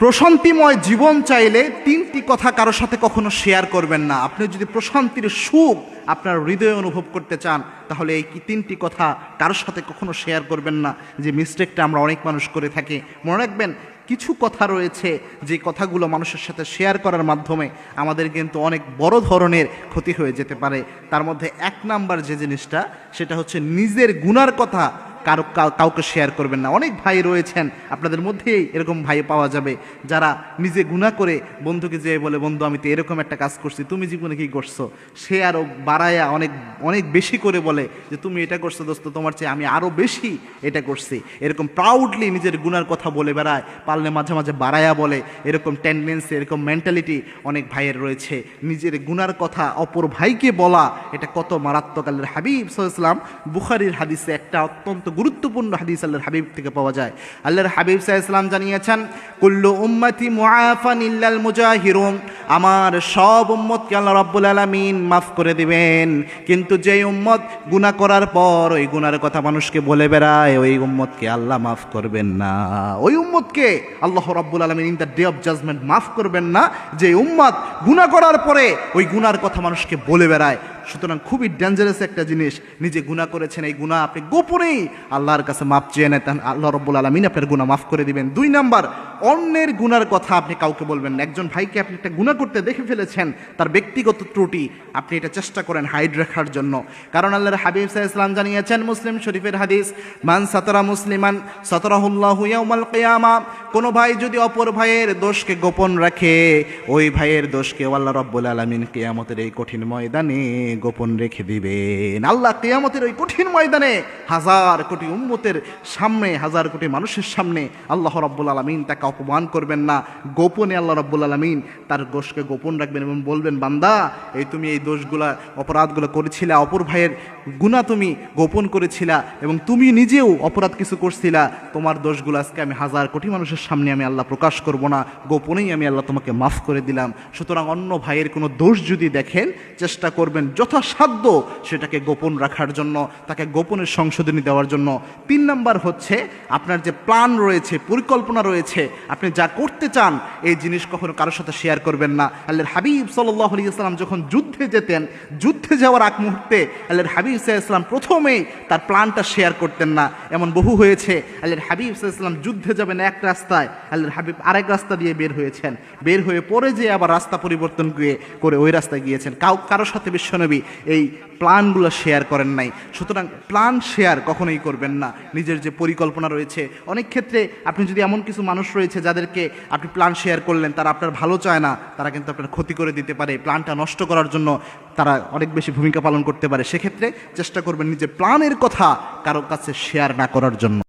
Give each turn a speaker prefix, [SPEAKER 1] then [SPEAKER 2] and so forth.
[SPEAKER 1] প্রশান্তিময় জীবন চাইলে তিনটি কথা কারোর সাথে কখনো শেয়ার করবেন না। আপনি যদি প্রশান্তির সুখ আপনার হৃদয়ে অনুভব করতে চান, তাহলে এই তিনটি কথা কারোর সাথে কখনো শেয়ার করবেন না, যে মিস্টেকটা আমরা অনেক মানুষ করে থাকি। মনে রাখবেন, কিছু কথা রয়েছে যে কথাগুলো মানুষের সাথে শেয়ার করার মাধ্যমে আমাদের কিন্তু অনেক বড় ধরনের ক্ষতি হয়ে যেতে পারে। তার মধ্যে এক নাম্বার যে জিনিসটা, সেটা হচ্ছে নিজের গুনার কথা কারও কাউ- কাউকে শেয়ার করবেন না। অনেক ভাই রয়েছেন, আপনাদের মধ্যেই এরকম ভাই পাওয়া যাবে, যারা নিজে গুণা করে বন্ধুকে যেয়ে বলে, বন্ধু, আমি তো এরকম একটা কাজ করছি, তুমি জীবনে কি করছ? সে আরও বাড়ায়া অনেক অনেক বেশি করে বলে যে, তুমি এটা করছ দোস্ত, তোমার চেয়ে আমি আরও বেশি এটা করছি। এরকম প্রাউডলি নিজের গুনার কথা বলে বেড়ায়, পারলে মাঝে মাঝে বাড়ায়া বলে, এরকম টেন্ডেন্সি এরকম মেন্টালিটি অনেক ভাইয়ের রয়েছে। নিজের গুনার কথা অপর ভাইকে বলা, এটা কত মারাত্মক আল্লাহর হাবিব সাল্লাম বুখারির হাদিসে একটা অত্যন্ত গুরুত্বপূর্ণ হাদিস আল্লাহর হাবিব থেকে পাওয়া যায়। আল্লাহর হাবিব সাল্লাম জানিয়েছেন, কুল্লু উম্মতি মুআফান ইল্লাল মুজাহিরুন। আমার সব উম্মতকে আল্লাহ রাব্বুল আলামিন মাফ করে দিবেন। কিন্তু যেই উম্মত গুনাহ করার পর ওই গুনার কথা মানুষকে বলে বেড়ায়, ওই উম্মতকে আল্লাহ মাফ করবেন না। ওই উম্মতকে আল্লাহ রাব্বুল আলামিন in the day of judgement মাফ করবেন না। যে উম্মত গুনাহ করার পরে ওই গুনার কথা মানুষকে বলে বেড়ায় সুতরাং খুবই ডেঞ্জারাস একটা জিনিস। নিজে গুনাহ করেছেন, এই গুনাহ আপনি গোপনেই আল্লাহর কাছে মাপ চেয়ে নেন। আল্লাহ রব্বুল আলমিন আপনার গুনাহ মাফ করে দিবেন। দুই নাম্বার, অন্যের গুনার কথা আপনি কাউকে বলবেন একজন ভাইকে আপনি একটা গুনাহ করতে দেখে ফেলেছেন, তার ব্যক্তিগত ত্রুটি, আপনি এটা চেষ্টা করেন হাইড রাখার জন্য। কারণ আল্লাহর হাবিব সাহা ইসলাম জানিয়েছেন মুসলিম শরীফের হাদিস, মান সাতরা মুসলিমান সতরাহুল্লাহ ইয়াউমাল কিয়ামা, কোনো ভাই যদি অপর ভাইয়ের দোষকে গোপন রাখে, ওই ভাইয়ের দোষকে আল্লাহ রব্বুল আলমিন কেয়ামতের এই কঠিন ময়দানে গোপন রেখে দিবেন। আল্লাহ কেয়ামতের ওই কঠিন ময়দানে হাজার কোটি উম্মতের সামনে, হাজার কোটি মানুষের সামনে আল্লাহ রব্বুল আলমিন তাকে অপমান করবেন না। গোপনে আল্লাহ রব্বুল আলমিন তার দোষকে গোপন রাখবেন এবং বলবেন, বান্দা, এই তুমি এই দোষগুলা, অপরাধগুলো করেছিলা, অপর ভাইয়ের গুণা তুমি গোপন করেছিলা এবং তুমি নিজেও অপরাধ কিছু করছিলা। তোমার দোষগুলো আজকে আমি হাজার কোটি মানুষের সামনে আমি আল্লাহ প্রকাশ করব না। গোপনেই আমি আল্লাহ তোমাকে মাফ করে দিলাম। সুতরাং অন্য ভাইয়ের কোনো দোষ যদি দেখেন, চেষ্টা করবেন যথাসাধ্য সেটাকে গোপন রাখার জন্য। তাকে গোপনের সংশোধনী দেওয়ার জন্য তিন নাম্বার হচ্ছে আপনার যে প্ল্যান রয়েছে, পরিকল্পনা রয়েছে, আপনি যা করতে চান, এই জিনিস কখনো কারোর সাথে শেয়ার করবেন না। আল্লাহর হাবিব সাল্লাহ ইসলাম যখন যুদ্ধে যেতেন, যুদ্ধে যাওয়ার আগ মুহূর্তে আল্লাহর হাবিব ইসলাম প্রথমেই তার প্ল্যানটা শেয়ার করতেন না। এমন বহু হয়েছে, আল্লাহর হাবিব ইসলাম যুদ্ধে যাবেন এক রাস্তায়, আল্লাহর হাবিব আরেক রাস্তা দিয়ে বের হয়েছেন। বের হয়ে পরে যে আবার রাস্তা পরিবর্তন করে ওই রাস্তায় গিয়েছেন। কাউ, কারোর সাথে বিশ্বনবী এই প্ল্যানগুলো শেয়ার করেন নাই। সুতরাং প্ল্যান শেয়ার কখনোই করবেন না। নিজের যে পরিকল্পনা রয়েছে, অনেক ক্ষেত্রে আপনি যদি এমন কিছু মানুষ রয়েছে যাদেরকে আপনি প্ল্যান শেয়ার করলেন, তারা আপনার ভালো চায় না, তারা কিন্তু আপনার ক্ষতি করে দিতে পারে প্ল্যানটা নষ্ট করার জন্য তারা অনেক বেশি ভূমিকা পালন করতে পারে। সেক্ষেত্রে চেষ্টা করবেন নিজের প্ল্যানের কথা কারও কাছে শেয়ার না করার জন্য।